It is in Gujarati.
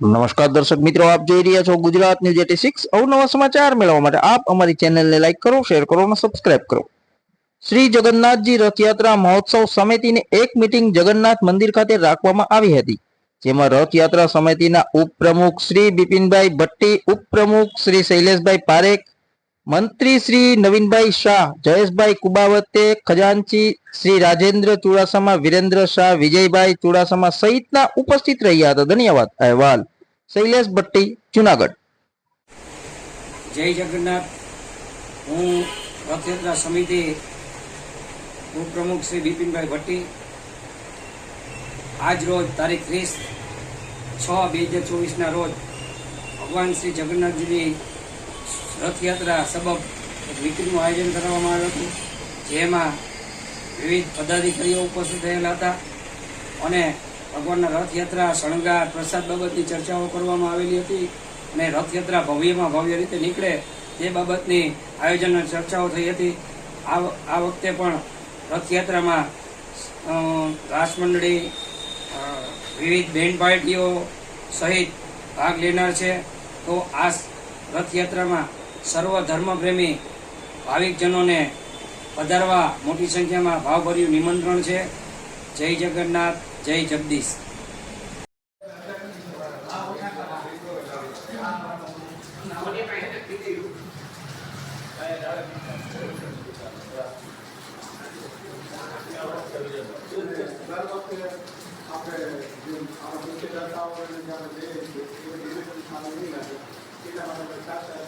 નમસ્કાર દર્શક મિત્રો, આપ જોઈ રહ્યા છો ગુજરાત ન્યૂઝ એટી સિક્સ અવનવા સમાચાર મેળવવા માટે. આપ અમારી ચેનલને લાઈક કરો, શેર કરો અને સબસ્ક્રાઇબ કરો. શ્રી જગન્નાથજી રથયાત્રા મહોત્સવ સમિતિની એક મીટિંગ જગન્નાથ મંદિર ખાતે રાખવામાં આવી હતી, જેમાં રથયાત્રા સમિતિના ઉપપ્રમુખ શ્રી બિપિનભાઈ ભટ્ટી, ઉપપ્રમુખ શ્રી શૈલેષભાઈ પારેખ મંત્રી શ્રી નવીનભાઈ શાહ, જયેશભાઈ કુબાવતે, ખજાનચી શ્રી રાજેન્દ્ર ચુડાસમા, વિરેન્દ્ર શાહ, વિજયભાઈ ચુડાસમા સહિતના ઉપસ્થિત રહ્યા હતા. ધન્યવાદ, અહેવાલ. શૈલેષ ભટ્ટી, જુનાગઢ. જય જગન્નાથ. હું રથયાત્રા સમિતિ ઉપપ્રમુખ શ્રી બિપિનભાઈ ભટ્ટી. આજ રોજ તારીખ ત્રીસ છ બે હજાર ચોવીસના રોજ ભગવાન શ્રી જગન્નાથજીની રથયાત્રા સબબ મીટિંગનું આયોજન કરવામાં આવ્યું હતું જેમાં વિવિધ પદાધિકારીઓ ઉપસ્થિત થયેલા હતા અને ભગવાનના રથયાત્રા શણગાર પ્રસાદ બાબતની ચર્ચાઓ કરવામાં આવેલી હતી અને રથયાત્રા ભવ્યમાં ભવ્ય રીતે નીકળે તે બાબતની આયોજન ચર્ચાઓ થઈ હતી. આ વખતે પણ રથયાત્રામાં અ, રાસ મંડળી અ, વિવિધ બેન્ડ પાર્ટીઓ સહિત ભાગ લેનાર છે. તો આ રથયાત્રામાં સર્વ ધર્મપ્રેમી ભાવિકજનોને પધારવા મોટી સંખ્યામાં ભાવભર્યું નિમંત્રણ છે. જય જગન્નાથ જય જગદીશ. આપણે